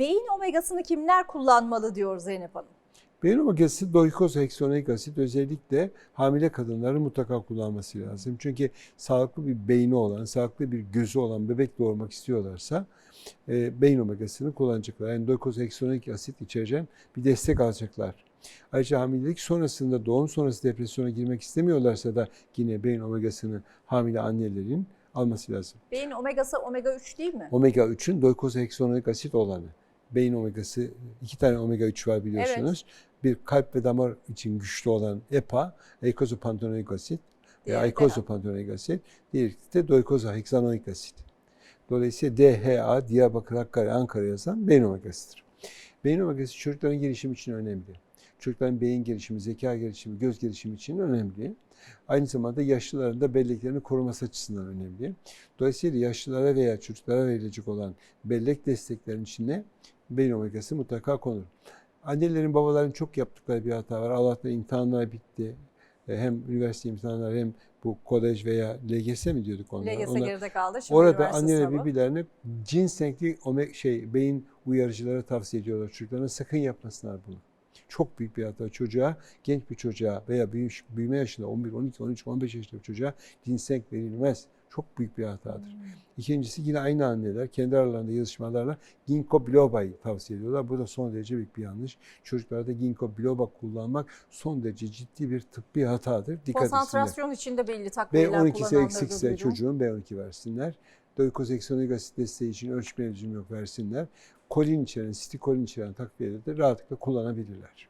Beyin omegasını kimler kullanmalı diyor Zeynep Hanım. Beyin omegası doikozoheksonik asit özellikle hamile kadınların mutlaka kullanması lazım. Çünkü sağlıklı bir beyni olan, sağlıklı bir gözü olan bebek doğurmak istiyorlarsa e, beyin omegasını kullanacaklar. Yani doikozoheksonik asit içeren bir destek alacaklar. Ayrıca hamilelik sonrasında doğum sonrası depresyona girmek istemiyorlarsa da yine beyin omegasını hamile annelerin alması lazım. Beyin omegası omega 3 değil mi? Omega 3'ün doikozoheksonik asit olanı. Beyin omegası, iki tane omega 3 var biliyorsunuz. Bir kalp ve damar için güçlü olan EPA, eikozopantonik asit de- aikozopantonik asit. Diğeri de doikozoheksanoik asit. Dolayısıyla DHA, Diyarbakır, Hakkari, Ankara yazan beyin omegasıdır. Beyin omegası çocukların gelişimi için önemli. Çocukların beyin gelişimi, zeka gelişimi, göz gelişimi için önemli. Aynı zamanda yaşlıların da belleklerini koruması açısından önemli. Dolayısıyla yaşlılara veya çocuklara verilecek olan bellek desteklerinin içine beyin omegası mutlaka konur. Annelerin, babaların çok yaptıkları bir hata var. Allah'tan imtihanlar bitti. E, Hem üniversite imtihanları hem bu kolej veya LGS mi diyorduk onlara? LGS Ona- geride kaldı. Şimdi Orada anneler birbirlerine cins renkli şey beyin uyarıcıları tavsiye ediyorlar çocuklarına sakın yapmasınlar bunu. Çok büyük bir hata çocuğa, genç bir çocuğa veya büyüme yaşında 11, 12, 13, 15 yaşında bir çocuğa cins renk verilmez. Çok büyük bir hatadır. Hmm. İkincisi yine aynı anneler kendi aralarında yazışmalarla ginkgo biloba'yı tavsiye ediyorlar. Bu da son derece büyük bir yanlış. Çocuklarda ginkgo biloba kullanmak son derece ciddi bir tıbbi hatadır. Dikkat. Konsantrasyon içinde belli takviyeler B12'si kullananları da eksikse çocuğun B12 versinler. Doikoseksonik asit desteği için ölçme yok versinler. Kolin içeren, sitikolin içeren takviyeleri de rahatlıkla kullanabilirler.